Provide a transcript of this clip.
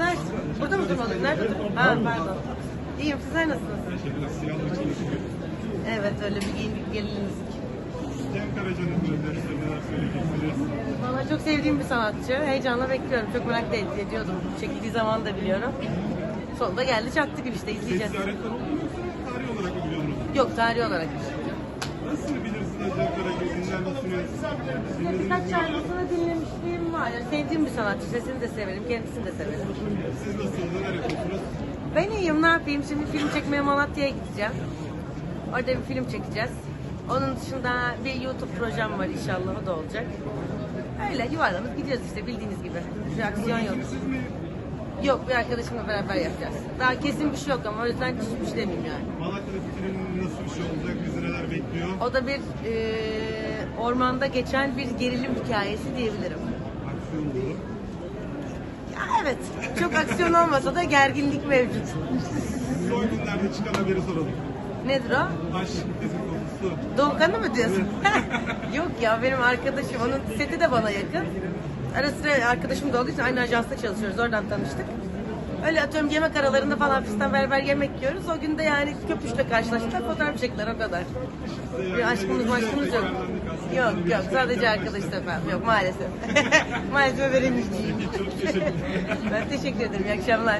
Güzel. Burada mı durmadın? Nerede durdun? Ha pardon. İyiyim sizler nasılsınız? Evet öyle bir giyindik gelinlik. Cem Karaca'nın gönderisi neler söyleyeceksiniz? Valla çok sevdiğim bir sanatçı. Heyecanla bekliyorum. Çok merak da ed- ediyordum. Çekildiği zaman da biliyorum. Sonunda geldi çaktı gibi işte izleyeceğiz. ziyaretler oldu mu yoksa tarih olarak mı biliyorsunuz? Yok tarih olarak. Yani sevdiğim bir sanatçı. Sesini de severim, kendisini de severim. Siz nasılsınız? Neler yapıyorsunuz? Ben iyiyim, ne yapayım? Şimdi film çekmeye Malatya'ya gideceğim. Orada bir film çekeceğiz. Onun dışında bir YouTube projem var inşallah o da olacak. Öyle yuvarlanıp gidiyoruz işte bildiğiniz gibi. Bir aksiyon yok. Yok bir arkadaşımla beraber yapacağız. Daha kesin bir şey yok ama o yüzden hiçbir şey demeyeyim yani. Malatya'daki film nasıl bir şey olacak? Bizi neler bekliyor? O da bir e, ormanda geçen bir gerilim hikayesi diyebilirim. Aksiyon dolu. Ya evet, çok aksiyon olmasa da gerginlik mevcut. Son günlerde çıkan haberi soralım. Nedir o? Aşk konusu. Doğukan'ı mı diyorsun? Yok ya benim arkadaşım, onun seti de bana yakın. Ara sıra arkadaşım da olduğu için aynı ajansta çalışıyoruz, oradan tanıştık. Öyle atıyorum yemek aralarında falan fistan beraber yemek yiyoruz. O gün de yani köpüşle karşılaştık, fotoğraf çektiler o kadar. Bir aşkımız maşkımız yok. Yok yok sadece arkadaş efendim. Yok maalesef. maalesef veremeyeceğim. Ben teşekkür ederim. İyi akşamlar.